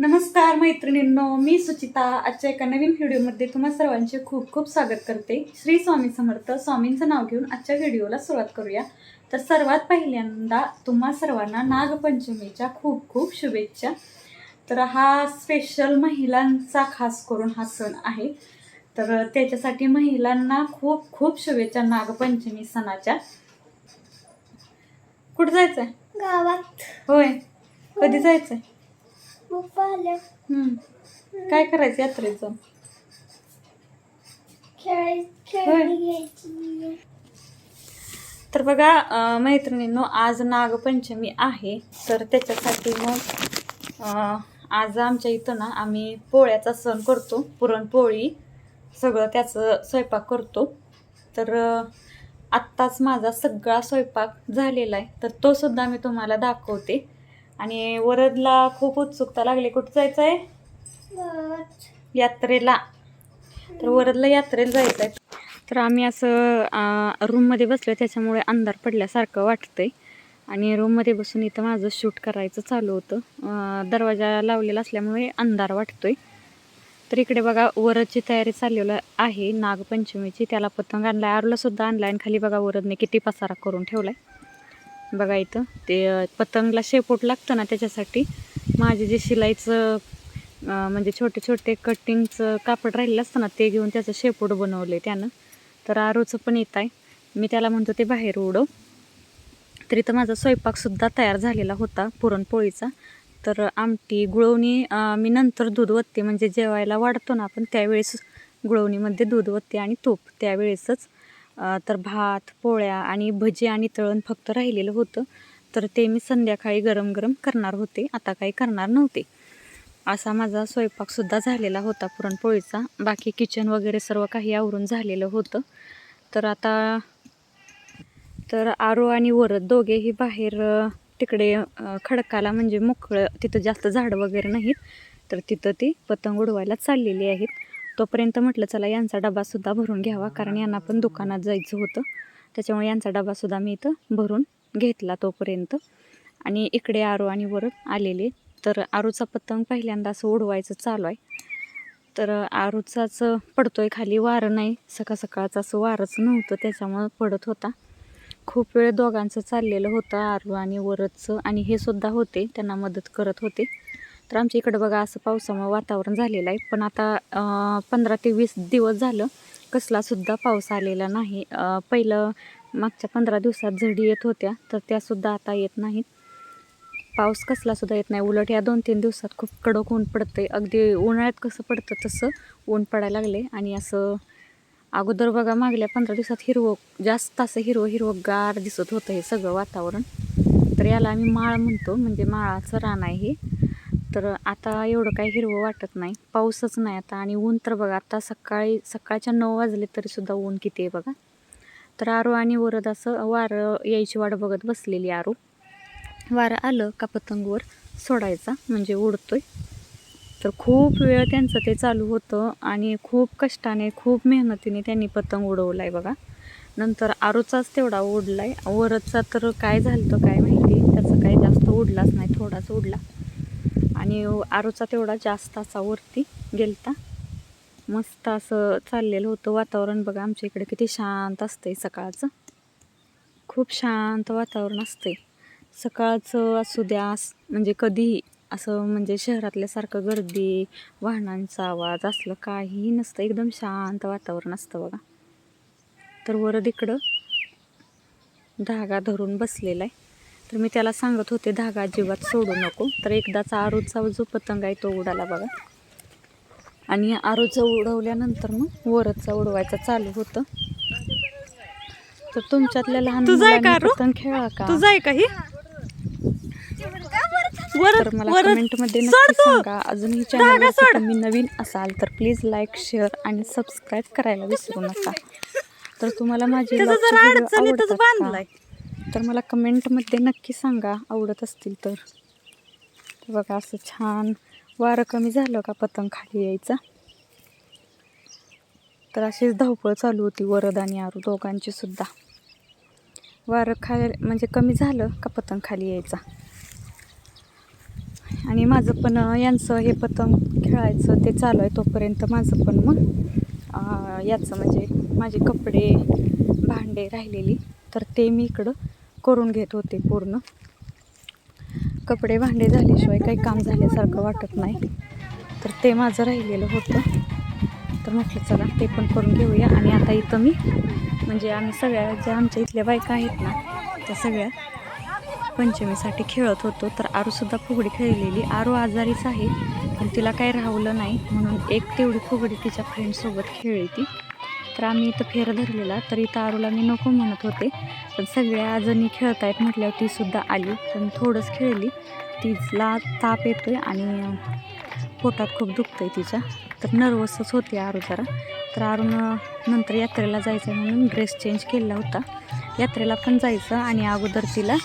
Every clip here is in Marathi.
नमस्कार मैत्रिणींनो मी सुचिता. आजच्या एका नवीन व्हिडिओमध्ये तुम्हा सर्वांचे खूप खूप स्वागत करते. श्री स्वामी समर्थ स्वामींचं नाव घेऊन आजच्या व्हिडिओला सुरुवात करूया. तर सर्वात पहिल्यांदा तुम्हा सर्वांना नागपंचमीच्या खूप खूप शुभेच्छा. तर हा स्पेशल महिलांचा खास करून हा सण आहे. तर त्याच्यासाठी महिलांना खूप खूप शुभेच्छा नागपंचमी सणाच्या. कुठं जायचंय? गावात. होय. कधी पप्पा आलं हम्म. काय करायचं यात्रेचं? होय. तर बघा अं, मैत्रिणींनो आज नागपंचमी आहे. तर त्याच्यासाठी मग अं, आज आमच्या इथं ना आम्ही पोळ्याचा सण करतो. पुरणपोळी सगळं त्याचं स्वयंपाक करतो. तर अं, आत्ताच माझा सगळा स्वयंपाक झालेला आहे. तर तो सुद्धा मी तुम्हाला दाखवते. आणि वरदला खूप उत्सुकता लागली. कुठं जायचं आहे यात्रेला. तर वरदला यात्रेला जायचं आहे तर आम्ही असं रूममध्ये बसलो त्याच्यामुळे अंधार पडल्यासारखं वाटतंय. आणि रूममध्ये बसून इथं माझं शूट करायचं चालू होतं. दरवाजा लावलेला असल्यामुळे अंधार वाटतोय. तर इकडे बघा वरदची तयारी चाललेलं आहे. नागपंचमीची. त्याला पतंग आणलाय. आरूला सुद्धा आणलाय. आणि खाली बघा वरदने किती पसारा करून ठेवलाय. बघा इथं. ते पतंगला शेपूट लागतं ना त्याच्यासाठी. माझे जे शिलाईचं म्हणजे छोटे छोटे कटिंगचं कापड राहिलेलं असतं ना ते घेऊन त्याचं शेपूट बनवले त्यानं. तर आरोचं पण येत आहे. मी त्याला म्हणतो ते बाहेर उडव. तर इथं माझा स्वयंपाकसुद्धा तयार झालेला होता पुरणपोळीचा. तर आमटी गुळवणी मी नंतर दूध वत्ते म्हणजे जेवायला वाढतो ना आपण त्यावेळेस गुळवणीमध्ये दूध वत्ते आणि तूप त्यावेळेसच. तर भात पोळ्या आणि भजी आणि तळण फक्त राहिलेलं होतं. तर ते मी संध्याकाळी गरम गरम करणार होते. आता काही करणार नव्हते. असा माझा स्वयंपाकसुद्धा झालेला होता पुरणपोळीचा. बाकी किचन वगैरे सर्व काही आवरून झालेलं होतं. तर आता तर आरो आणि वरद दोघेही बाहेर तिकडे खडकाला म्हणजे मोकळं तिथं जास्त झाडं वगैरे नाहीत. तर तिथं ती पतंग उडवायला चाललेली आहेत. तोपर्यंत म्हटलं चला यांचा डबासुद्धा भरून घ्यावा कारण यांना पण दुकानात जायचं होतं. त्याच्यामुळे यांचा डबासुद्धा मी इथं भरून घेतला तोपर्यंत. आणि इकडे आरू आणि वरत आलेले. तर आरूचा पतंग पहिल्यांदा असं उडवायचं चालू आहे. तर आरूचाच पडतोय खाली वारं नाही. सकाळ सकाळचं असं वारंच नव्हतं त्याच्यामुळं पडत होता. खूप वेळ दोघांचं चाललेलं होतं आरू आणि वरदचं आणि हे सुद्धा होते त्यांना मदत करत होते. तर आमच्या इकडं बघा असं पावसामुळे वातावरण झालेलं आहे. पण आता पंधरा ते वीस दिवस झालं कसलासुद्धा पाऊस आलेला नाही. पहिलं मागच्या पंधरा दिवसात झडी येत होत्या तर त्यासुद्धा आता येत नाहीत. पाऊस कसलासुद्धा येत नाही. उलट या दोन तीन दिवसात खूप कडक ऊन पडतंय. अगदी उन्हाळ्यात कसं पडतं तसं ऊन पडायला लागले आणि असं अगोदर बघा मागल्या पंधरा दिवसात हिरवं जास्त असं हिरवं हिरवं गार दिसत होतं हे सगळं वातावरण. तर याला आम्ही माळ म्हणतो. म्हणजे माळाचं रान आहे हे. तर आता एवढं काही हिरवं वाटत नाही. पाऊसच नाही आता आणि ऊन तर बघा आता सकाळी सकाळच्या नऊ वाजले तरीसुद्धा ऊन किती आहे बघा. तर आरू आणि वरद असं वारं यायची वाट बघत बसलेली आरू. वारं आलं का पतंगवर सोडायचा म्हणजे उडतोय. तर खूप वेळ त्यांचं ते चालू होतं आणि खूप कष्टाने खूप मेहनतीने त्यांनी पतंग उडवला आहे बघा. नंतर आरूचाच तेवढा उडला आहे वरदचा तर काय झालं तर काय माहिती? त्याचं काही जास्त उडलाच नाही थोडाच उडला. आणि आरोचा तेवढा जास्त असा वरती गेलता. मस्त असं चाललेलं होतं वातावरण. बघा आमच्या इकडे किती शांत असतंय सकाळचं. खूप शांत वातावरण असतंय. सकाळचं असू द्या म्हणजे कधीही असं म्हणजे शहरातल्यासारखं गर्दी वाहनांचा आवाज असलं काहीही नसतं. एकदम शांत वातावरण असतं बघा. तर वरद इकडं धागा धरून बसलेला आहे तर मी त्याला सांगत होते धागा अजिबात सोडू नको. तर एकदाचा आरूचा जो पतंग आहे तो उडाला बघा. आणि आरूचं उडवल्यानंतर मग वरदचा उडवायचा चालू होतं. तर तुमच्यातल्या लहान? पतंग खेळा का? तुझं आहे काही तर मला कमेंटमध्ये नक्की सांगा. अजूनही चॅनल तुम्ही नवीन असाल तर प्लीज लाईक शेअर आणि सबस्क्राईब करायला विसरू नका. तर तुम्हाला माझे आवडतात? तर मला कमेंटमध्ये नक्की सांगा आवडत असतील तर. बघा असं छान वारं कमी झालं का पतंग खाली यायचा? तर अशीच धावपळ चालू होती वरद आणि आरू दोघांची सुद्धा. वारं खाली म्हणजे कमी झालं का पतंग खाली यायचा? आणि माझं पण यांचं हे पतंग खेळायचं ते चालू आहे तोपर्यंत माझं पण मग याचं म्हणजे माझे कपडे भांडे राहिलेली. तर ते मी इकडं करून घेत होते पूर्ण. कपडे भांडे झाल्याशिवाय काही काम झाल्यासारखं वाटत नाही. तर ते माझं राहिलेलं होतं. तर म्हटलं चला ते पण करून घेऊया. आणि आता इथं मी म्हणजे आम्ही सगळ्या ज्या आमच्या इथल्या बायका आहेत ना त्या सगळ्या पंचमीसाठी खेळत होतो. तर आरूसुद्धा फुगडी खेळलेली. आरू आजारीच आहे पण तिला काही राहवलं नाही. म्हणून एक तेवढी फुगडी तिच्या फ्रेंडसोबत खेळली ती. तर आम्ही इथं फेर धरलेला तर इथं आरूला मी नको म्हणत होते. पण सगळ्या जणी खेळतायत म्हटल्यावर तीसुद्धा आली. पण थोडंच खेळली. तिला ताप येतो आहे आणि पोटात खूप दुखतं आहे तिच्या. तर नर्वसच होती आरू जरा. तर आरून नंतर यात्रेला जायचं म्हणून ड्रेस चेंज केला होता. यात्रेला पण जायचं आणि अगोदर तिला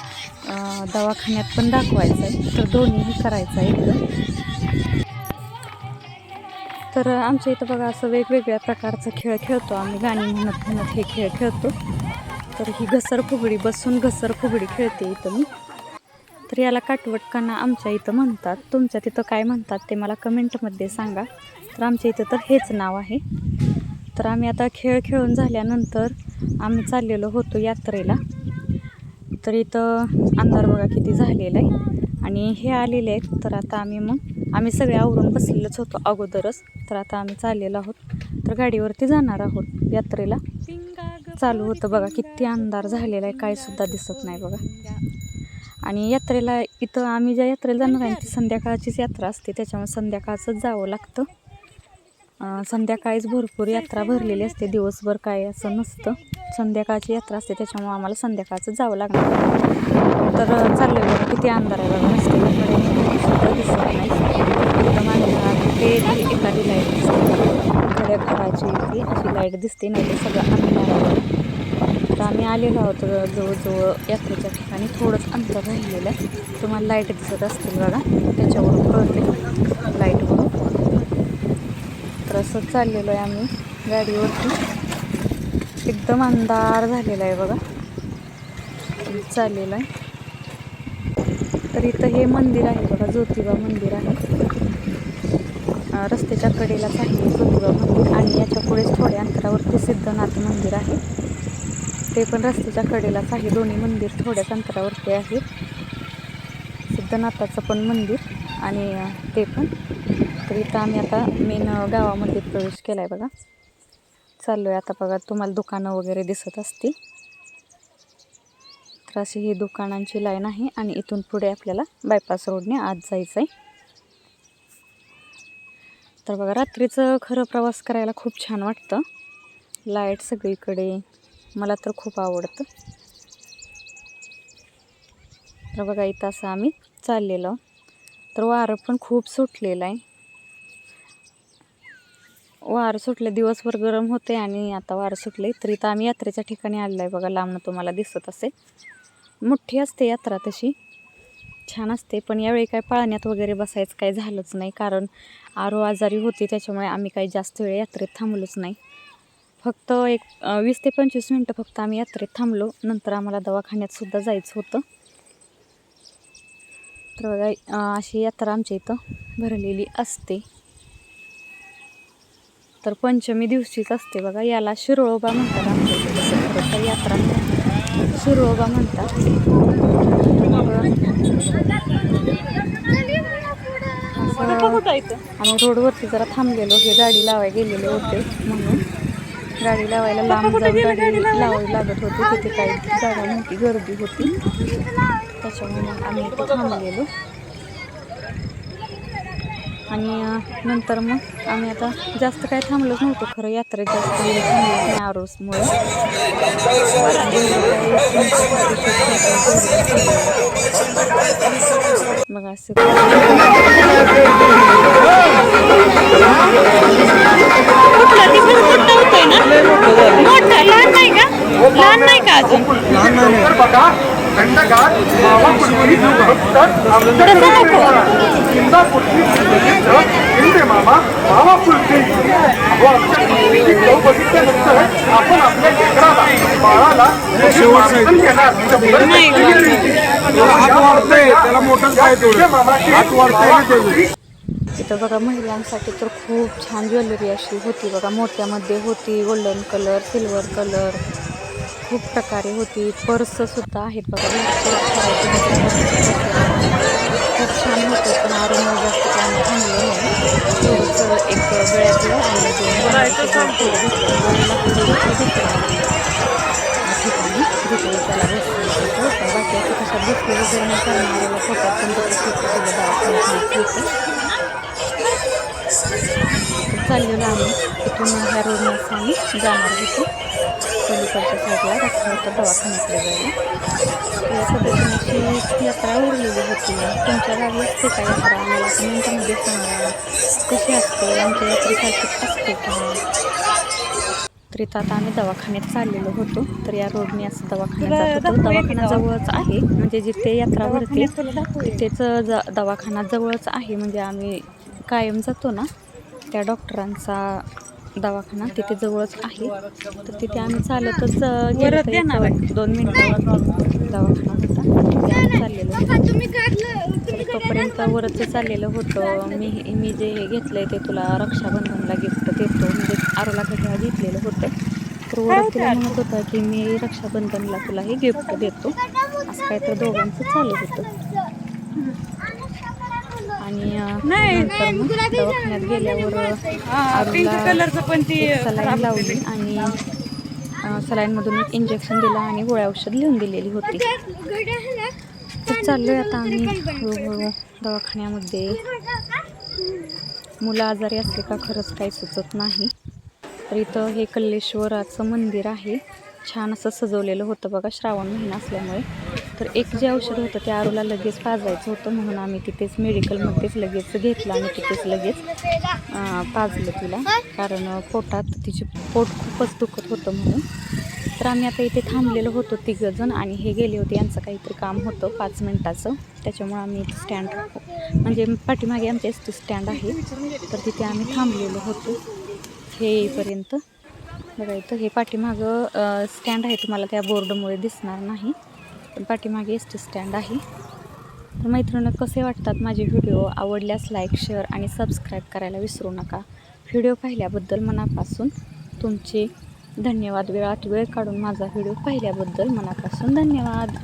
दवाखान्यात पण दाखवायचं आहे तर दोन्हीही करायचं आहे एकदम तर आमच्या इथं बघा असं वेगवेगळ्या प्रकारचा खेळ खेळतो आम्ही. गाणी म्हणत म्हणत हे खेळ खेळतो. तर ही घसर फुगडी बसून घसर फुगडी खेळते इथं मी. तर याला काटवटकांना आमच्या इथं म्हणतात. तुमच्या तिथं काय म्हणतात ते मला कमेंटमध्ये सांगा. तर आमच्या इथं तर हेच नाव आहे. तर आम्ही आता खेळ खेळून झाल्यानंतर आम्ही चाललेलो होतो यात्रेला. तर इथं अंधार बघा किती झालेला आहे. आणि हे आलेले आहेत. तर आता आम्ही मग आम्ही सगळे आवरून बसलेलोच होतो अगोदरच. तर आता आम्ही चाललेलो आहोत. तर गाडीवरती जाणार आहोत यात्रेला. चालू होतं बघा किती अंधार झालेला आहे. काय सुद्धा दिसत नाही बघा. आणि यात्रेला इथं आम्ही ज्या यात्रेला जाणार आहे ती संध्याकाळचीच यात्रा असते. त्याच्यामुळे संध्याकाळचंच जावं लागतं. संध्याकाळीच भरपूर यात्रा भरलेली असते. दिवसभर काय असं नसतं. संध्याकाळची यात्रा असते. त्याच्यामुळे आम्हाला संध्याकाळचं जावं लागणार. तर चाललं बघा किती अंधार आहे बघा. रस्त्याकडे दिसत नाही एकदम ते एखादी लाइट दिसते खड्या घराची ती अशी लाइट दिसते नाही ते सगळं. अंधार तर आम्ही आलेलो आहोत जवळजवळ यात्रेच्या ठिकाणी थोडंच अंतर राहिलेलं आहे तुम्हाला लाइट दिसत असतील बघा त्याच्यावरून कळते लाईटवरून तर असं चाललेलो आहे आम्ही. गाडीवरती. एकदम अंधार झालेला आहे बघा. चाललेलं आहे. तर इथं हे मंदिर आहे बघा ज्योतिबा मंदिर आहे. रस्त्याच्या कडेलाच आहे ज्योतिबा मंदिर आणि याच्या पुढेच थोड्या अंतरावरती सिद्धनाथ मंदिर आहे. ते पण रस्त्याच्या कडेलाच आहे दोन्ही मंदिर थोड्याच अंतरावरती आहे सिद्धनाथाचं पण मंदिर आणि ते पण. तर इथं आम्ही आता मेन गावामध्ये प्रवेश केला आहे बघा. चाललो आहे आता बघा तुम्हाला दुकानं वगैरे दिसत असतील. तर अशी ही दुकानांची लाईन आहे आणि इथून पुढे आपल्याला बायपास रोडने आत जायचं आहे तर बघा रात्रीचं खरं प्रवास करायला खूप छान वाटतं. लाइट सगळीकडे. मला तर खूप आवडतं. तर बघा इथं असं आम्ही चाललेलो. तर वारं पण खूप सुटलेलं आहे. वारं सुटले दिवसभर गरम होते आणि आता वारं सुटले तर इथं आम्ही यात्रेच्या ठिकाणी आलेलो आहे. बघा लांबणं तुम्हाला दिसत असेल. मोठी असते यात्रा तशी. छान असते पण यावेळी काय पाळण्यात वगैरे बसायचं काय झालंच नाही कारण आरो आजारी होती त्याच्यामुळे आम्ही काही जास्त वेळ यात्रेत थांबलोच नाही. फक्त एक वीस ते पंचवीस मिनटं फक्त आम्ही यात्रेत थांबलो नंतर आम्हाला दवाखान्यातसुद्धा जायचं होतं. तर बघा अशी यात्रा आमच्या इथं भरलेली असते. तर पंचमी दिवशीच असते बघा याला शिरोळोबा म्हणतात आमच्या इथे. तर यात्रा शिरोळोबा म्हणतात. आम्ही रोडवरती जरा थांबलेलो. हे गाडी लावायला गेलेले होते म्हणून. गाडी लावायला लांब जाऊन गाडी लावावी लागत होती. तिथे काही जागा नव्हती गर्दी होती. त्याच्यामुळे आम्ही इथे थांबलेलो. आणि नंतर मग आम्ही आता जास्त काय थांबलोच नव्हतो. खरं यात्रा जास्त थांबलोच नाही आरोसमुळे. मग असं मोठा लहान नाही का लहान नाही का अजून बघा थंडगार मावा कुलकर्णी तर आमच्याकडे चिंता कुलकर्णी हिंदे मामा मावा कुलकर्णी व आमच्या कुलकर्णी चव बघितल्यानंतर आपण आपल्या लेकराला बाळाला माणसं घेणार शंभर त्याला हात वाढतंय त्याला मोठंच काय तेवढं हात वाढतंय ना त्याचं इथं बघा महिलांसाठी तर खूप छान ज्वेलरी अशी होती बघा. मोत्यामध्ये होती गोल्डन कलर सिल्वर कलर खूप प्रकारे होती. पर्स सुद्धा आहेत बघा. खूप छान होतं पण आरोग्य जास्त काम थांबलं नाही. एक वेळ ठिकाणी घेतली त्याला बसली होतं पण बाकी असं कशात बसली वगैरे नाही करणाऱ्याला फोटो पण तिथे फोटो दिलं दवाखान्यात होतं तर चाललेलो आम्ही तिथून ह्या रोडने असं आम्ही जाणार होतो पलीकडच्या साईडला रस्ता होता दवाखान्याकडे जायला तर या पद्धतीने अशी यात्रा उरलेली होती तुमच्या गावी असते का यात्रा आम्हाला कमेंटमध्ये सांगा कशी असते आमच्या यात्रेसारखीच असते का तर इथं आता आम्ही दवाखान्यात चाललेलो होतो. तर या रोडने असं दवाखान्यात जात होतो. दवाखाना जवळच आहे. म्हणजे जिथे यात्रा भरते तिथेच ज दवाखाना जवळच आहे. म्हणजे आम्ही कायम जातो ना त्या डॉक्टरांचा दवाखाना तिथे जवळच आहे. तर तिथे आम्ही चालतच दोन मिनिटावरती दवाखाना होता. तिथे आम्ही चाललेलो तोपर्यंत वरच चाललेलं होतं. मी मी जे हे घेतलंय ते तुला रक्षाबंधनला गिफ्ट देतो. म्हणजे आरोला घड्याळ घेतलेलं होतं. तर वरच तिला म्हणत होता की मी रक्षाबंधनला तुला हे गिफ्ट देतो. असं काय तर दोघांचं चालू होतं. आणि अं, नंतर मग दवाखान्यात गेल्यावर आरूला पण एक सलाईन लावली आणि सलाईनमधून इंजेक्शन दिलं आणि गोळ्या औषध लिहून दिलेली होती. तर चाललोय आता आम्ही हळूहळू दवाखान्यामध्ये. मुलं आजारी असले का खरंच काही सुचत नाही. तर इथं हे कल्लेश्वराचं मंदिर आहे. छान असं सजवलेलं होतं बघा श्रावण महिना असल्यामुळे. तर एक जे औषध होतं ते आरूला लगेच पाजायचं होतं म्हणून आम्ही तिथेच मेडिकलमध्येच लगेच घेतलं आणि तिथेच लगेच पाजलं तिला. कारण पोटात तिचे पोट खूपच दुखत होतं म्हणून. तर आम्ही आता इथे थांबलेलो होतो तिघंजण आणि हे गेले होते. यांचं काहीतरी काम होतं पाच मिनटाचं. त्याच्यामुळं आम्ही इथे स्टँड म्हणजे पाठीमागे आमच्या एस टी स्टँड आहे. तर तिथे आम्ही थांबलेलो होतो. हे येईपर्यंत. बघा इथं हे पाठीमागं स्टँड आहे. तुम्हाला त्या बोर्डमुळे दिसणार नाही. पण पाठीमागे एस टी स्टँड आहे. तर मैत्रिणी कसे वाटतात माझे व्हिडिओ आवडल्यास लाईक शेअर आणि सबस्क्राईब करायला विसरू नका. व्हिडिओ पाहिल्याबद्दल मनापासून तुमचे धन्यवाद. वेळात वेळ काढून माझा व्हिडिओ पाहिल्याबद्दल मनापासून धन्यवाद.